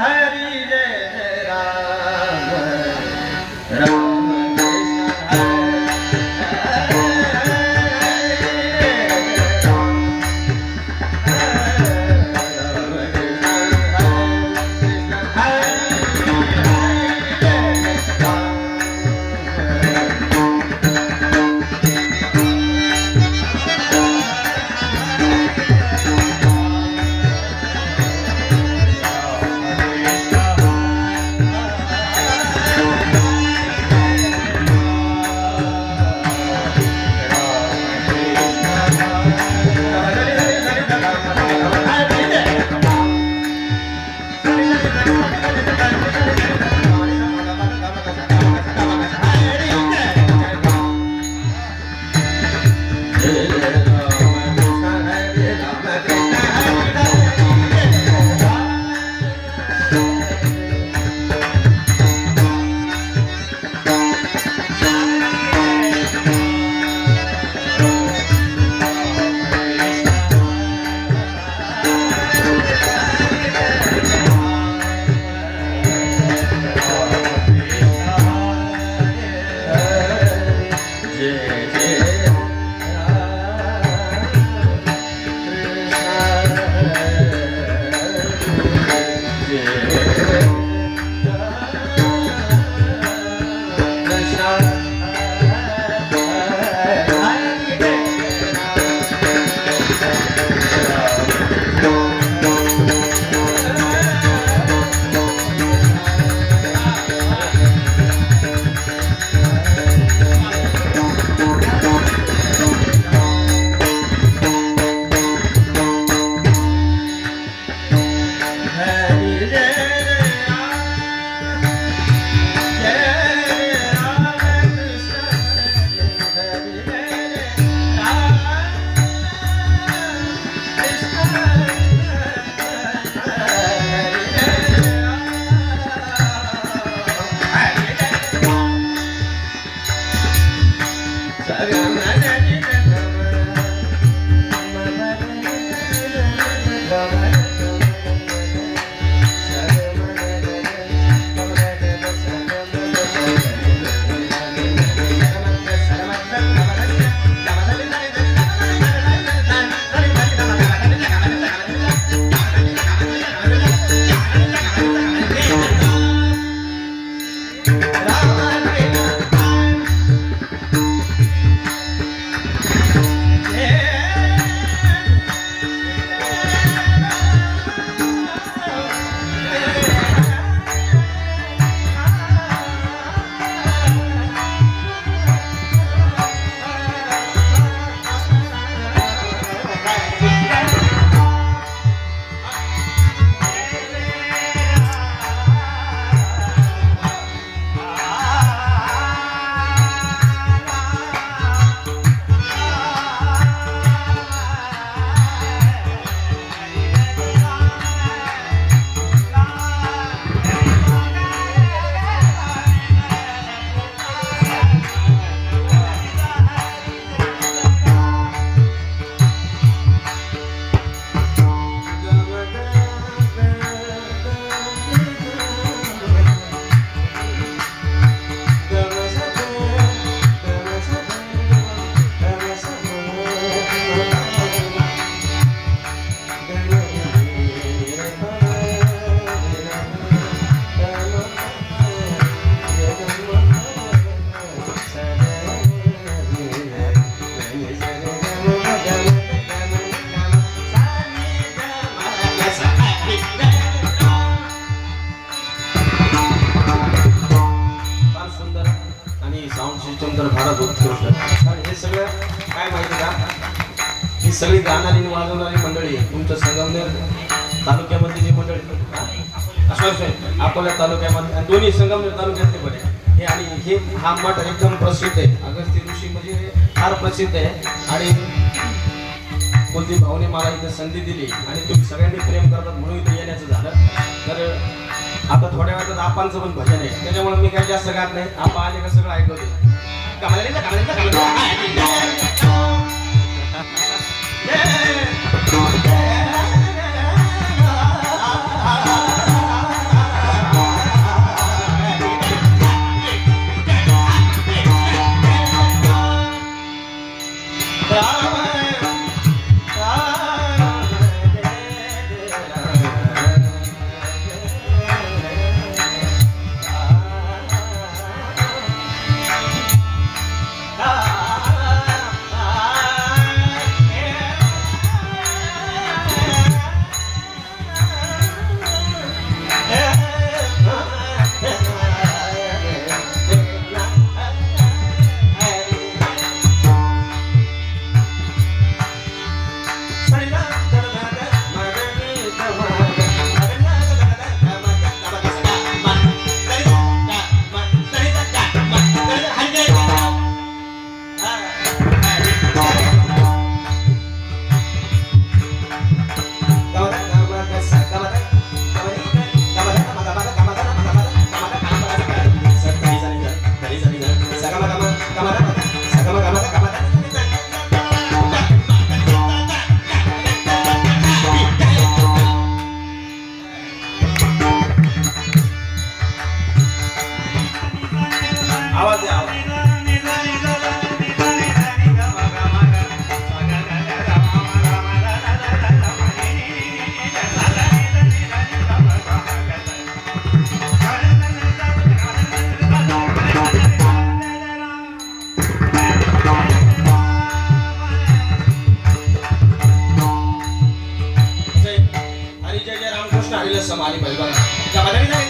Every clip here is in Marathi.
হ্যাঁ सगळी गाणारी वाजवणारी मंडळी तुमचं संगमनेर तालुक्यामधली जी मंडळी असं अकोला तालुक्यामध्ये दोन्ही संगमनेर तालुक्यातले पण हे आणि हे हा मठ एकदम प्रसिद्ध आहे. अगस्त्य ऋषी म्हणजे फार प्रसिद्ध आहे. आणि कोणती भाऊने मला इथे संधी दिली. आणि तुम्ही सगळ्यांनी प्रेम करतात म्हणून इथे येण्याचं झालं. तर आता थोड्या वेळात आपांचं पण भजन आहे. त्याच्यामुळे मी काही जास्त गात नाही. आपा आले का सगळं ऐकवते Yeah. సంవత్సరం అని పదివారం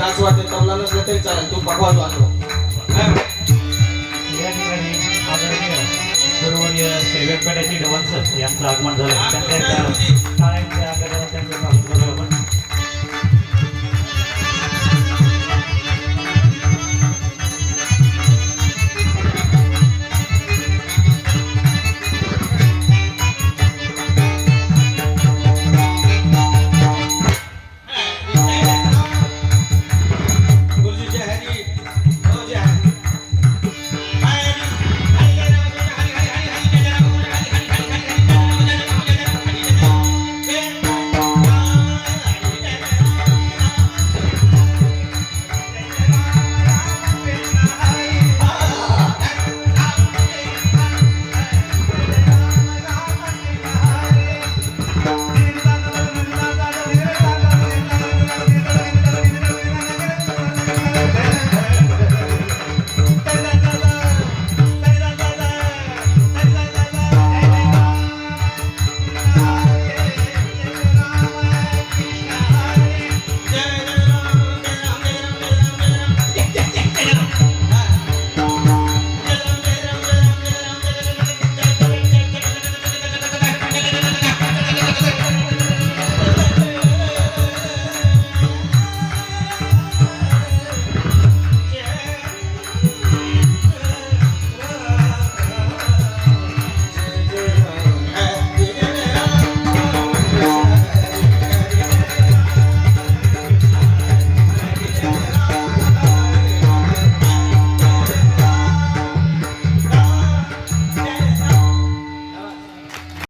टाच वाजते तबला नसलं तरी चालेल तू भगवान वाजव या ठिकाणी आदरणीय सर्व सेवक पेठाचे यांचं आगमन झालं. त्यांच्या